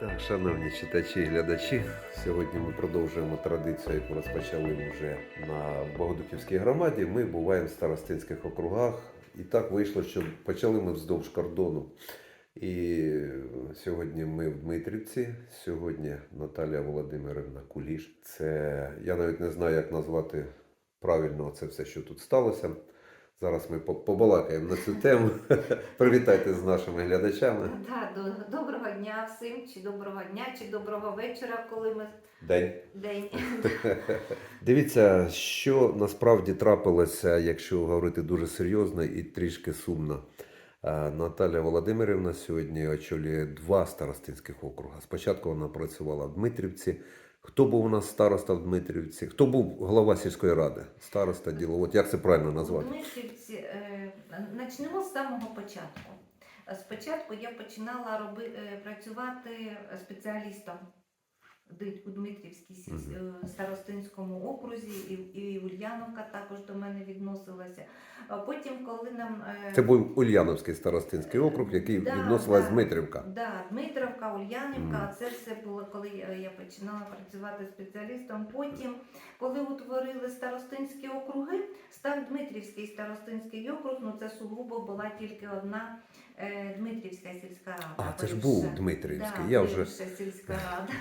Так, шановні читачі і глядачі, сьогодні ми продовжуємо традицію, яку розпочали вже на Богодухівській громаді. Ми буваємо в старостинських округах. І так вийшло, що почали ми вздовж кордону. І сьогодні ми в Дмитрівці. Сьогодні Наталія Володимирівна Куліш. Це я навіть не знаю, як назвати правильно це все, що тут сталося. Зараз ми по- побалакаємо на цю тему. Привітайте з нашими глядачами. Да, до- доброго дня всім, чи доброго дня, чи доброго вечора, коли ми День. день. Дивіться, що насправді трапилося, якщо говорити дуже серйозно і трішки сумно. Е, Наталя Володимирівна сьогодні очолює два старостинських округи. Спочатку вона працювала в Дмитрівці. Хто був у нас староста в Дмитрівці? Хто був голова сільської ради? Староста діло. От як це правильно назвати? Дмитрівці е, почнемо з самого початку. Е, Спочатку я починала роби, е, працювати спеціалістом у Дмитрівській е, старостинському окрузі, і, і Ульяновка також до мене відносилася. Потім, коли нам е, Це був Ульяновський старостинський округ, який Да, відносилась да. Дмитрівка. Да, Дмитровка, Ульянівка, Мгм. це все було, коли я- починала працювати спеціалістом. Потім, коли утворили старостинські округи, став Дмитрівський старостинський округ, ну це сугубо була тільки одна е, Дмитрівська сільська рада. А, це ж був Дмитрівський. Да, Я вже сільська рада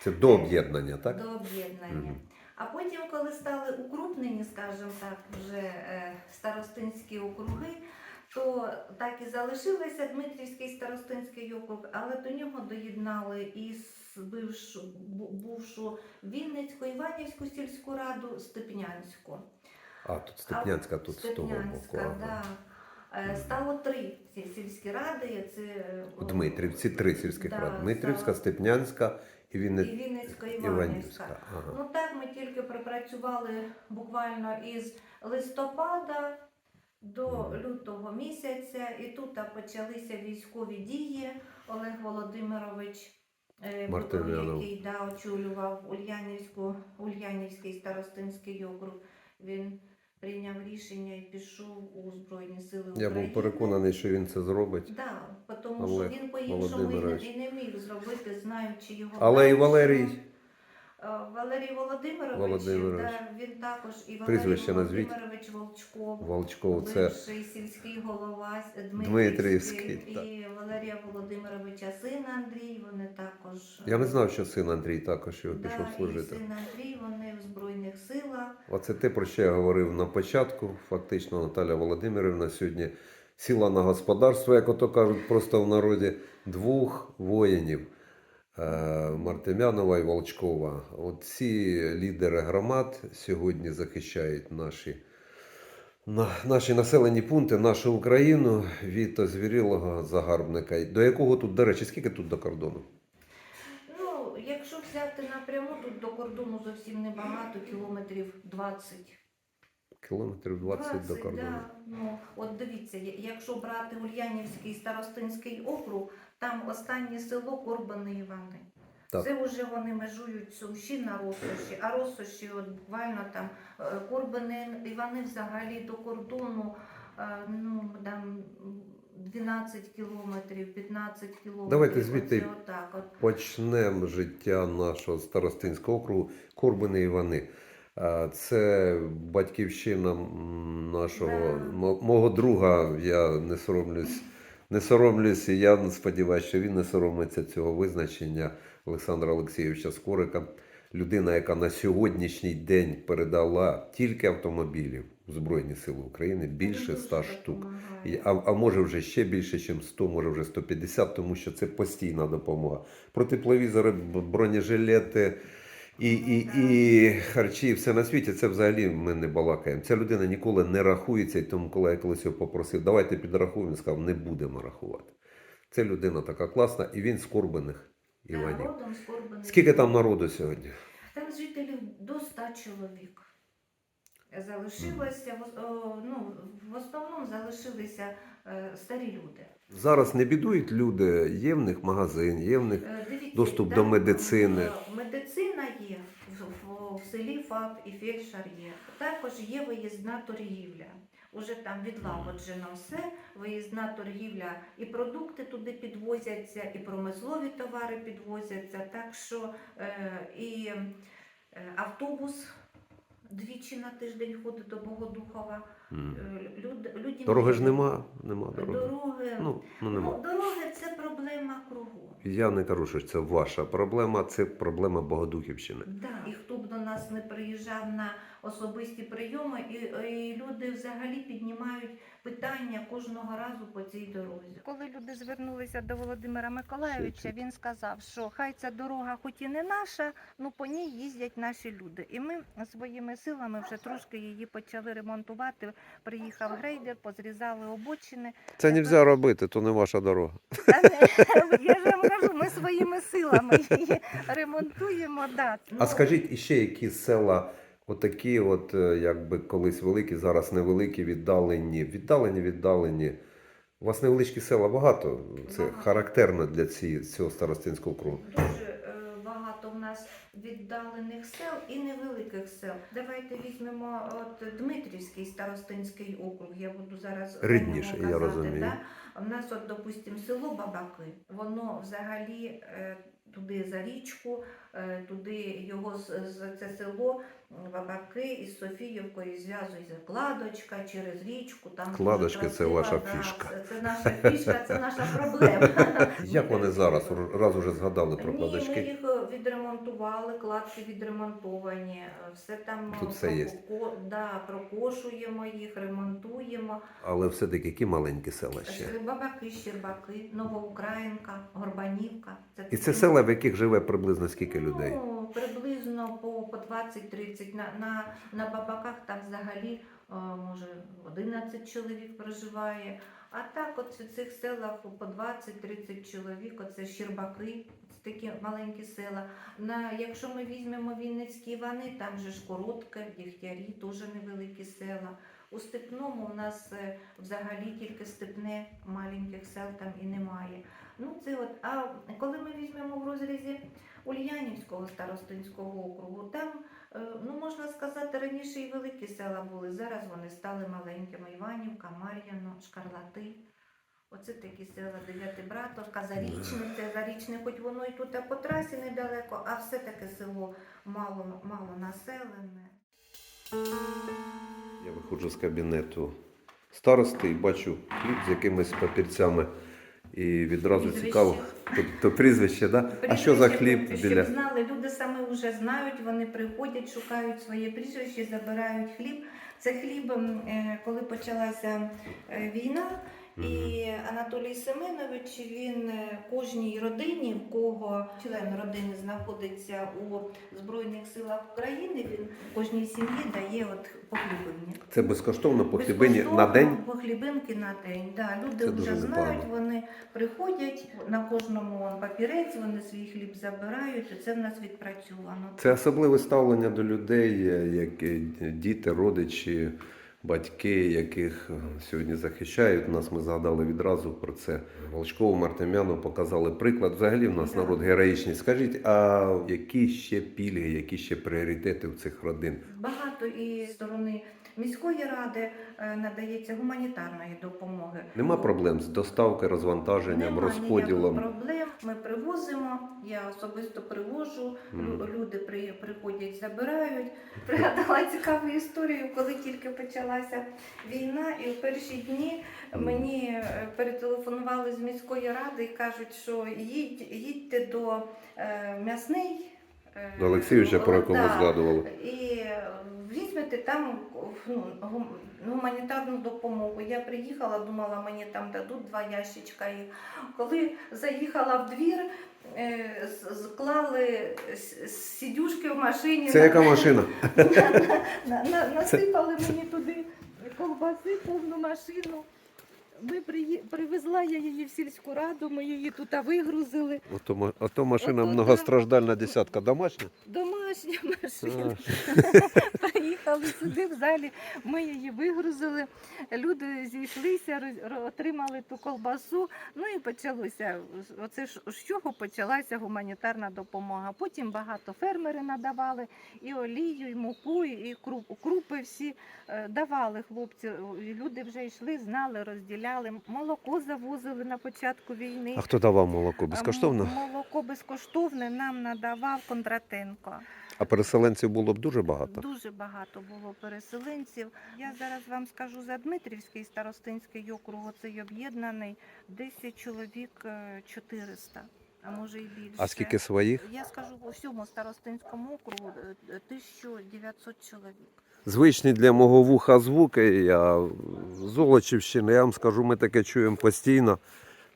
це до об'єднання, так? до об'єднання. Мгм. А потім, коли стали укрупнені, скажімо так, вже е, старостинські округи, то так і залишилося Дмитрівський старостинський округ, але до нього доєднали і бившу, бувшу Вінницьку, Іванівську сільську раду, Степнянську. А, тут Степнянська, тут з того боку. Степнянська, да. Е, Стало три сільські ради. Це е, У Дмитрівці три сільських Да, ради. Дмитрівська, стало- Степнянська і і Вінницька, Іванівська. Іванівська. Ага. Ну так ми тільки пропрацювали буквально із листопада до лютого місяця, і тут почалися військові дії. Олег Володимирович, е, який да, очолював Ульянівську, Ульянівський старостинський округ. Він прийняв рішення і пішов у Збройні Сили Я був переконаний, що він це зробить. Да, тому Але що він по-іншому і не міг зробити, знаючи його. Але і. Валерій. Е, Валерій Володимирович, Володимирович. Да, він також і Валерій Прізвище назвіть. Володимирович Волчков, Волчков, це бивший сільський голова Дмитрівський, Дмитрівський, і Валерія Володимировича син Андрій, вони також. я не знав, що син Андрій також його да, пішов і служити. син Андрій, вони в Збройних силах. Оце те, про що я говорив на початку. Фактично, Наталя Володимирівна сьогодні сіла на господарство, як ото кажуть, просто в народі двох воїнів. Е, Мартемянова і Волчкова. От ці лідери громад сьогодні захищають наші, наші населені пункти, нашу Україну від озвірілого загарбника. До якого тут, до речі, скільки тут до кордону? Ну, якщо взяти напряму, тут до кордону зовсім небагато, кілометрів 20. Кілометрів 20, до кордону. Да. Ну, от дивіться, якщо брати Ульянівський старостинський округ, там останнє село Корбани Івани. Так. Це вже вони межують Сумщина, Росоші, а Росоші от буквально там е, Корбани Івани взагалі до кордону е, ну, там 12 кілометрів, 15 кілометрів. Давайте звідти отак от. Почнемо життя нашого старостинського округу Корбини Івани. Це батьківщина нашого Да. мого друга. Я не соромлюсь, не соромлюсь, і я сподіваюся, що він не соромиться цього визначення Олександра Олексійовича Скорика. Людина, яка на сьогоднішній день передала тільки автомобілів Збройні Сили України більше Дуже 100 штук. І- А, а може вже ще більше, ніж 100, може вже 150, тому що це постійна допомога. Про тепловізори, бронежилети і, і, і харчі, і все на світі, це взагалі ми не балакаємо. Ця людина ніколи не рахується, і тому, коли я колись його попросив, давайте підрахуємо, він сказав, не будемо рахувати. Це людина така класна, і він з Корбиних Да, Іванів. родом з Скільки там народу сьогодні? Там жителів до 100 чоловік. Залишилося, в- о, ну, в основному залишилися е, старі люди. Зараз не бідують люди, є в них магазин, є в них Е, Дивіться, Доступ до медицини. е, Медицина є, в, в, в селі ФАП і фельдшер є. Також є виїзна торгівля. Уже там відлагоджено все, виїзна торгівля, і продукти туди підвозяться, і промислові товари підвозяться. Так що е, і е, автобус двічі на тиждень ходить до Богодухова. Е, Люд, людям Дороги ж нема, нема дороги. Дороги, Ну, ну нема. ну, дороги це проблема кругу. Я не кажу, що це ваша проблема, це проблема Богодухівщини. Да. І хто б до нас не приїжджав на особисті прийоми, і, і люди взагалі піднімають питання кожного разу по цій дорозі. Коли люди звернулися до Володимира Миколайовича, він сказав, що хай ця дорога, хоч і не наша, ну по ній їздять наші люди. І ми своїми силами вже трошки її почали ремонтувати. Приїхав грейдер, позрізали обочини. Це не можна робити, то не ваша дорога. Та не- Я ж вам кажу, ми своїми силами її ремонтуємо. Да. А скажіть іще, які села, отакі, от е, якби колись великі, зараз невеликі, віддалені, віддалені, віддалені. У вас невеличкі села багато. Це Багато. характерно для ці, цього старостинського кругу. Дуже нас віддалених сел і невеликих сел. Давайте візьмемо от Дмитрівський старостинський округ. Я буду зараз Рідніше, я розумію. Да? У нас, от, допустимо, село Бабаки, воно взагалі е, туди за річку, туди його це село Бабаки із Софіївкою зв'язується кладочка через річку. Там дуже Кладочка це ваша фішка. Це, це наша фішка, це наша проблема. Як вони зараз, раз уже згадали про Ні, ми їх е, відремонтували, кладки відремонтовані, е, все там Тут е, все є. да, прокошуємо їх, ремонтуємо. Але все-таки які маленькі села ще. Е, Бабаки, Щербаки, Новоукраїнка, Горбанівка. І це села, в яких живе приблизно скільки людей? Ну, приблизно по, по 20-30. На, на, на Бабаках там взагалі е, може 11 чоловік проживає. А так от в цих селах по 20-30 чоловік, оце Щербаки, це такі маленькі села. На, якщо ми візьмемо Вінницькі Івани, там же ж Коротке, Дігтярі, теж невеликі села. У Степному у нас е, взагалі тільки степне, маленьких сел там і немає. Ну, це от, а коли ми візьмемо в розрізі Ульянівського старостинського округу, там, е, ну можна сказати, раніше і великі села були, зараз вони стали маленькими. Іванівка, Мар'яно, Шкарлати. Оце такі села Дев'ятибратовка, Зарічне, це Зарічне, хоч воно і тут по трасі недалеко, а все таке село мало, мало населене. Я виходжу з кабінету старости і бачу хліб з якимись папірцями. І відразу Прізвище. цікаво, то, то прізвище, да? А що за хліб Щоб біля? знали, люди саме вже знають, вони приходять, шукають своє прізвище, забирають хліб. Це хліб, е, коли почалася е, війна, і Анатолій Семенович він е, кожній родині, в кого член родини знаходиться у Збройних силах України, він кожній сім'ї дає от по. Це безкоштовно по хлібині на день. По хлібинки на день. Да, люди Це вже знають, непогано. вони приходять, на кожному папірець, вони свій хліб забирають, і це в нас відпрацьовано. Це особливе ставлення до людей, е, як діти, родичі, батьки, яких е, сьогодні захищають нас. Ми згадали відразу про це. Волчкову Мартемяну показали приклад. Взагалі в нас народ героїчний. Скажіть, а які ще пільги, які ще пріоритети у цих родин? Багато і сторони міської ради е, надається гуманітарної допомоги. Нема проблем з доставкою, розвантаженням, Нема розподілом. проблем. Ми привозимо, я особисто привожу, лю- люди при, приходять, забирають. Пригадала цікаву історію, коли тільки почалася війна, і в перші дні мені е, перетелефонували з міської ради і кажуть, що їдь, їдьте до е, м'ясний. Е, До Олексійовича, про якого да, згадували. і візьмете там ну, гуманітарну допомогу. Я приїхала, думала, мені там дадуть два ящичка. І коли заїхала в двір, е, склали с- сидюшки в машині, Це яка машина? На- на- Насипали мені туди ковбаси, повну машину. Ми привезла я її в сільську раду, ми її тут вигрузили. Ото, ото машина Ото, да. многостраждальна десятка домашня. Домашня домашня машина. Приїхали сюди в залі, ми її вигрузили. Люди зійшлися, отримали ту колбасу. Ну і почалося. Оце ж з чого почалася гуманітарна допомога. Потім багато фермери надавали і олію, і муку, і крупи всі е, давали хлопці. Люди вже йшли, знали, розділяли. Молоко завозили на початку війни. А хто давав молоко безкоштовно? Молоко безкоштовне нам надавав Кондратенко. А переселенців було б дуже багато. Дуже багато було переселенців. Я зараз вам скажу за Дмитрівський старостинський округ, цей об'єднаний, десь чоловік е, 400, а може і більше. А скільки своїх? Я скажу по всьому старостинському округу е, е, 1900 чоловік. Звичні для мого вуха звуки. Я з Золочівщини, я вам скажу, ми таке чуємо постійно.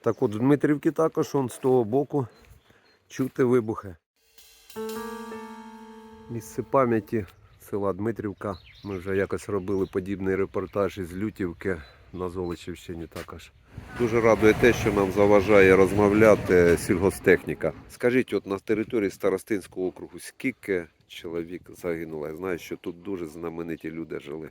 Так от в Дмитрівці також он з того боку чути вибухи. Місце пам'яті села Дмитрівка. Ми вже якось робили подібний репортаж із Лютівки на Золочівщині також. Дуже радує те, що нам заважає розмовляти сільгостехніка. Скажіть, от на території Старостинського округу скільки чоловік загинуло? Я знаю, що тут дуже знамениті люди жили,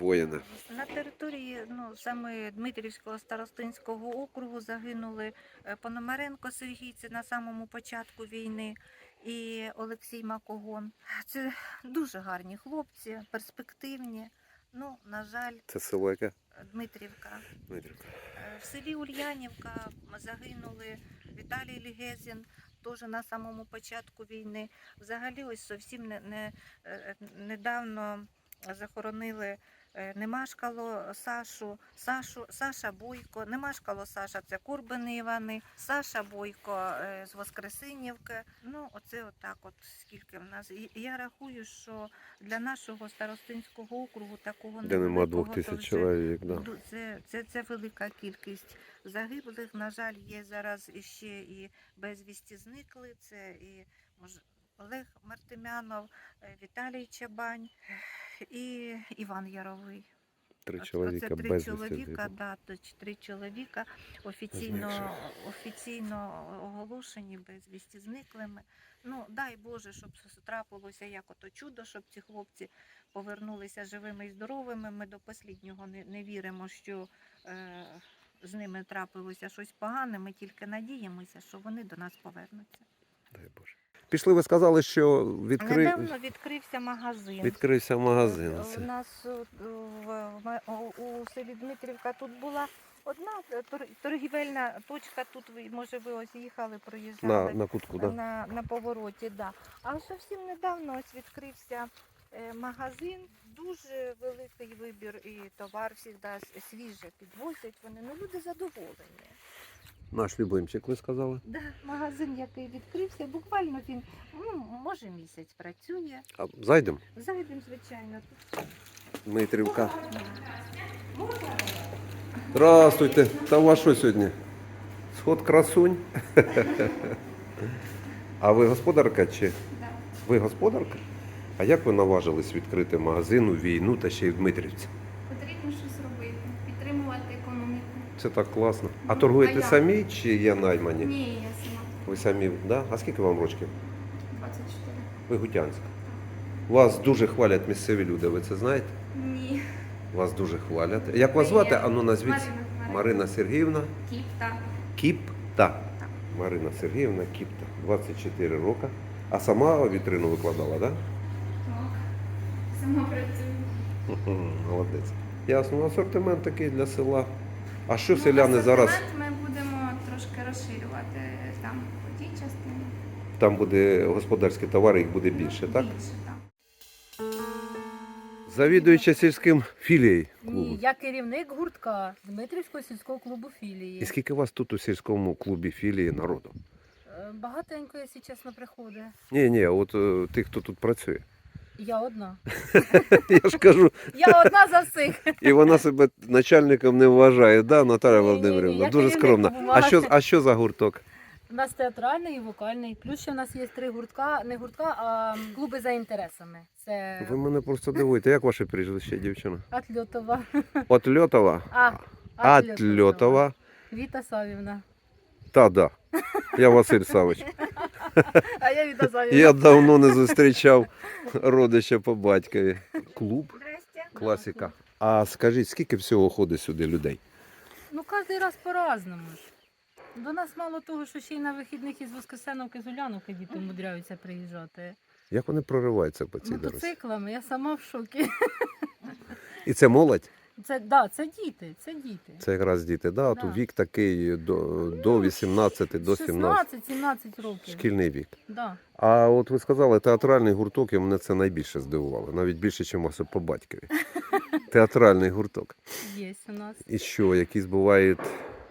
воїни. На території ну, саме Дмитрівського старостинського округу загинули е, Пономаренко Сергій, це на самому початку війни, і Олексій Макогон. Це дуже гарні хлопці, перспективні. Ну, на жаль, Це село яке? Дмитрівка. Дмитрівка. Е, В селі Ульянівка загинули Віталій Лігезін, теж на самому початку війни. Взагалі, ось зовсім не, не, е, недавно захоронили Немашкало Сашу, Сашу, Саша Бойко, Немашкало Саша, це Курбини Івани, Саша Бойко е, з Воскресинівки. Ну, оце отак, от скільки в нас. І Я рахую, що для нашого старостинського округу такого Де нема двох тисяч чоловік. Да. Це, це, це велика кількість загиблих. На жаль, є зараз іще і безвісті зникли. Це і Олег Мартемянов, е, Віталій Чабань і Іван Яровий. Три чоловіка Оце три без чоловіка, да, три чоловіка офіційно, офіційно оголошені безвісті зниклими. Ну, дай Боже, щоб трапилося як ото чудо, щоб ці хлопці повернулися живими і здоровими. Ми до посліднього не, не віримо, що е, з ними трапилося щось погане. Ми тільки надіємося, що вони до нас повернуться. Дай Боже. Пішли, ви сказали, що відкри... Недавно відкрився магазин. відкрився магазин. У нас в, у- у селі Дмитрівка тут була одна е, торгівельна точка. Тут ви може ви ось їхали, проїжджали на кутку, да? на, на повороті. Да. А зовсім недавно ось відкрився е, магазин. Дуже великий вибір і товар завжди свіже підвозять. Вони ну люди задоволені. Наш любимчик, ви сказали. Да, магазин, який відкрився, буквально він ну, може місяць працює. А зайдемо. Зайдемо, звичайно, Дмитрівка. Здравствуйте. Та у вас що сьогодні? Сход красунь. А ви господарка чи? Ви господарка? А як ви наважились відкрити магазин у війну та ще й в Дмитрівці? Потрібно щось робити, підтримувати економіку. Це так класно. А торгуєте а як? самі чи є наймані? Ні, я сама. Ви самі, да? А скільки вам років? 24. Ви Гутянська. Вас дуже хвалять місцеві люди, ви це знаєте? Ні. Вас дуже хвалять. Як вас звати? Приємно. Ану назвіть. Марина. Марина Сергіївна. Кіпта. Кіпта. Марина Сергіївна Кіпта. 24 роки. А сама вітрину викладала, так? Да? Так. Сама працюю. Мгм, Молодець. Ясно, асортимент такий для села. А що Ну, селяни зараз? Ми будемо трошки розширювати там по тій частині. Там буде господарські товари, їх буде більше, так? Більше, так. Завідуюча сільським філією клубу. Ні, я керівник гуртка Дмитрівського сільського клубу І філії. скільки вас тут у сільському клубі філії народу? Е, Багатенько, якщо чесно, приходить. Ні, ні, от е, тих, хто тут працює. Я одна. Я ж кажу, Я одна за всіх. і вона себе начальником не вважає, да, Наталя Володимирівна? Дуже скромна. А що, а що за гурток? У нас театральний і вокальний. Плюс ще в нас є три гуртка, не гуртка, а клуби за інтересами. Це Ви мене просто дивуєте. Як ваше прізвище, дівчина? Атльотова. Отльотова? А, Атльотова. Віта Савівна. Та да. Я Василь Савич. А я віддаю. Я давно не зустрічав родича по батькові. Клуб, Здрасте. класика. А скажіть, скільки всього ходить сюди людей? Ну, кожен раз по-разному ж. До нас мало того, що ще й на вихідних із Воскресеновки з Уляновки діти мудряються приїжджати. Як вони прориваються по цій дорозі? Мотоциклами, я сама в шокі. І це молодь? Це, да, це діти, це діти. Це якраз діти, да? Да. От вік такий до, до 18, до 17. 16-17 років. Шкільний вік. Да. А от ви сказали, театральний гурток, і мене це найбільше здивувало. Навіть більше, ніж по батькові. Театральний гурток. Є у нас. І що, якісь бувають.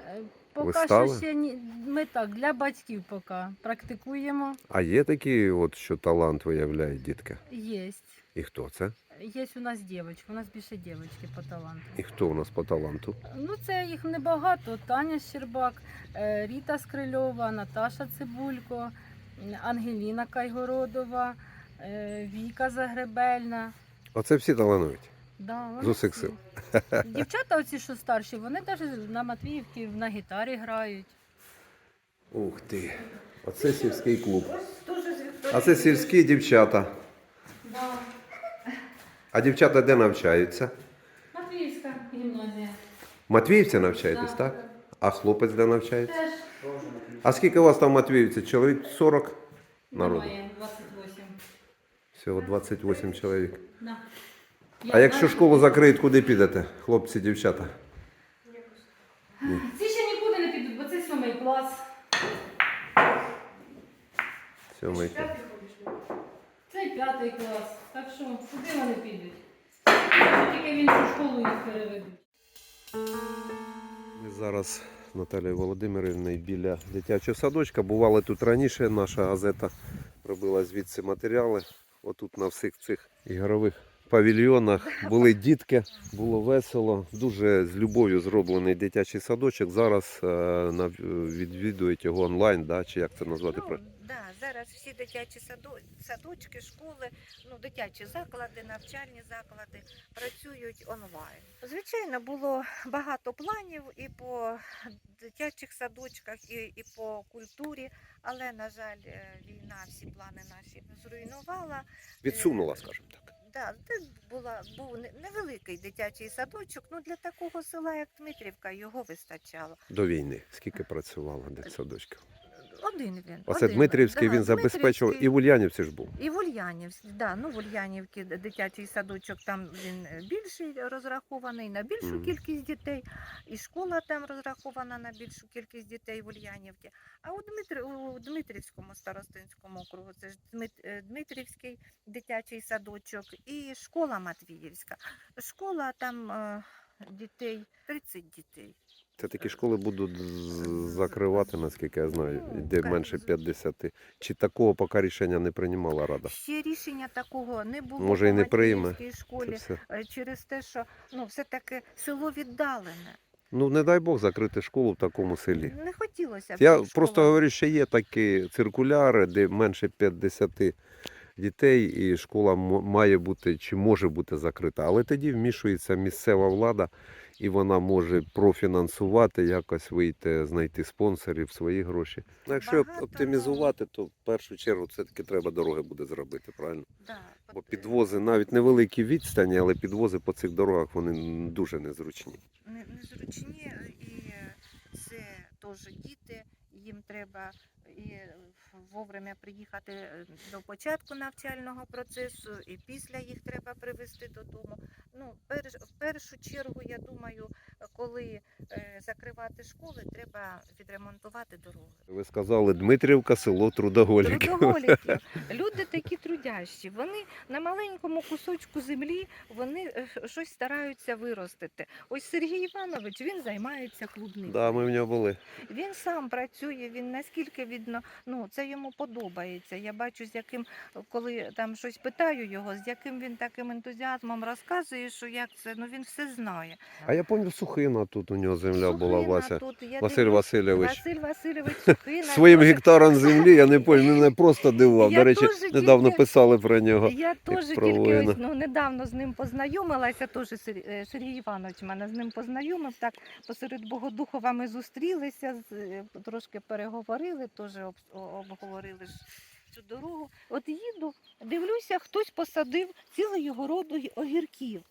Е, Поки Вистави? що ще ні, ми так, для батьків поки практикуємо. А є такі, от, що талант виявляють дітки? Є. І хто це? Є у нас дівчатки, у нас більше дівчатки по таланту. І хто у нас по таланту? Ну, це їх небагато. Таня Щербак, е, Ріта Скрильова, Наташа Цибулько, Ангеліна Кайгородова, е, Віка Загребельна. Оце всі талановиті. Да, З усіх сил. Дівчата, оці, що старші, вони навіть на Матвіївці на гітарі грають. Ух ти. Оце сільський клуб. А це сільські дівчата. А дівчата де навчаються? Матвіївська гімназія. Матвіївці навчаєтесь, Да. так? А хлопець де навчається? Теж А скільки у вас там матвіївців? Чоловік 40 народу? немає 28. Всього 28 чоловік. Да. А якщо школу закриють, куди підете, хлопці, дівчата? Ці ще нікуди не підуть, бо це сьомий клас. Сьомий клас. П'ятий клас. Так що куди вони підуть? Тільки в іншу школу їх переведуть. Ми зараз Наталією Володимирівною біля дитячого садочка. Бували тут раніше, наша газета робила звідси матеріали. Отут на всіх цих ігрових павільйонах були дітки, було весело. Дуже з любов'ю зроблений дитячий садочок. Зараз е, відвідують його онлайн, да? чи як це назвати? Зараз всі дитячі садо- садочки, школи, ну, дитячі заклади, навчальні заклади працюють онлайн. Звичайно, було багато планів і по дитячих садочках, і, і по культурі, але, на жаль, е, війна всі плани наші зруйнувала. Відсунула, скажімо так. Да, це була, був невеликий дитячий садочок, ну для такого села, як Дмитрівка, його вистачало. До війни. Скільки працювало дитсадочків? Один він. Оце один. Дмитрівський Да, він забезпечував, Дмитрівський. і в Ульянівці ж був. І в Ульянівці, да, ну в Ульянівці дитячий садочок там він е, більший розрахований на більшу Мгм. кількість дітей, і школа там розрахована на більшу кількість дітей в Ульянівці. А у, Дмитри, у Дмитрівському старостинському округу це ж е, Дмитрівський дитячий садочок і школа Матвіївська. Школа там е, дітей 30 дітей. Це такі школи будуть закривати, наскільки я знаю, де менше 50. Чи такого поки рішення не приймала рада? Ще рішення такого не було Може, і не прийме. Школі. все. е, через те, що ну все-таки село віддалене. Ну не дай Бог закрити школу в такому селі. Не хотілося б. Я просто говорю, що є такі циркуляри, де менше 50 дітей, і школа має бути чи може бути закрита. Але тоді вмішується місцева влада, і вона може профінансувати, якось вийти, знайти спонсорів, свої гроші. Ну, якщо Багато, оптимізувати, то в першу чергу все-таки треба дороги буде зробити, правильно? Да, Бо підвози навіть невеликі відстані, але підвози по цих дорогах вони дуже незручні. незручні, і це теж діти, їм треба і вовремя приїхати е, до початку навчального процесу, і після їх треба привезти додому. Ну, в першу чергу, я думаю, коли е, закривати школи, треба відремонтувати дороги. Ви сказали, Дмитрівка, село трудоголіків. Трудоголіків. Люди такі трудящі. Вони на маленькому кусочку землі вони е, щось стараються виростити. Ось Сергій Іванович він займається клубникою. Да, ми в нього були. Він сам працює. Він наскільки видно, ну це йому подобається. Я бачу, з яким, коли там щось питаю його, з яким він таким ентузіазмом розказує, що як це, ну він все знає. А я пам'ятаю, Сухина тут у нього земля була, Вася. тут, я Василь дивлюсь, Васильович. Василь Васильович Сухина. Своїм гектаром землі, я не пам'ятаю, мене просто дивував. До речі, недавно писали про нього. Я теж тільки ось, ну, недавно з ним познайомилася, теж е, Сергій Іванович мене з ним познайомив. Так посеред Богодухова ми зустрілися, е, трошки переговорили, теж об, о- обговорили ж цю дорогу. От їду, дивлюся, хтось посадив цілий його роду огірків.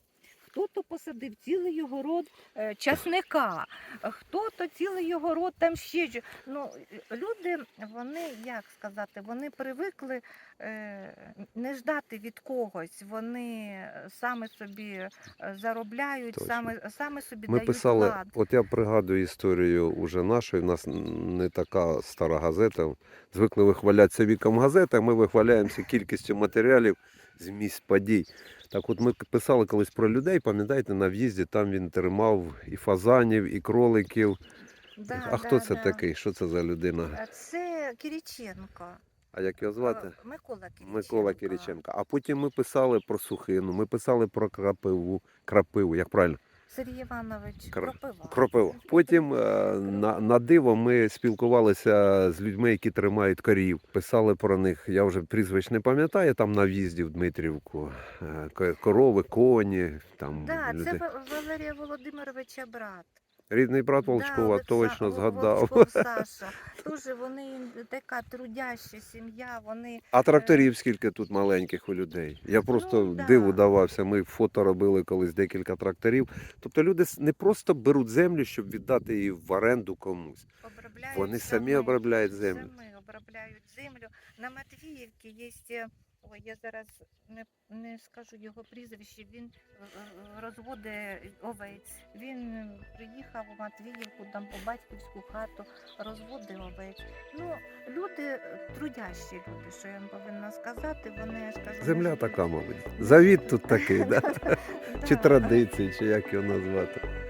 Хто-то посадив цілий город е, часника, хто-то цілий город там ще. Ну, люди, вони, як сказати, вони привикли е, не ждати від когось. Вони саме собі е, заробляють, Точно. саме, саме собі Ми дають писали, вклад. от я пригадую історію уже нашої, в нас не така стара газета. Звикли вихвалятися віком газети, а ми вихваляємося кількістю матеріалів з місць подій. Так от ми писали колись про людей, пам'ятаєте, на в'їзді там він тримав і фазанів, і кроликів. Да, а да, хто це да. такий? Що це за людина? Е, Це Кириченко. А як його звати? Е, Микола Кириченко. Микола Кириченко. А потім ми писали про сухину, ми писали про крапиву, крапиву, як правильно? Сергій Іванович Кропива. Кропива. Потім е, на, на диво ми спілкувалися з людьми, які тримають корів. Писали про них. Я вже прізвищ не пам'ятаю. Там на в'їзді в Дмитрівку. Е, ко- Корови, коні. Там Да, люди. це Валерія Володимировича брат. Рідний брат Волчкова, да, точно згадав. Волчков Саша. Дуже вони така трудяща сім'я, вони А тракторів скільки тут маленьких у людей. Я просто Ну, да. диву давався. Ми фото робили колись декілька тракторів. Тобто люди не просто беруть землю, щоб віддати її в оренду комусь. обробляють. Вони самі обробляють землю. Самі обробляють землю. На Матвіївці є. Ой, я зараз не, не скажу його прізвище. Він е, е, розводить овець. Він приїхав у Матвіївку, там по батьківську хату, розводить овець. Ну, люди трудящі люди, що я вам повинна сказати. Вони я Земля така, мабуть. Завід тут такий? Да. чи традиції, чи як його назвати.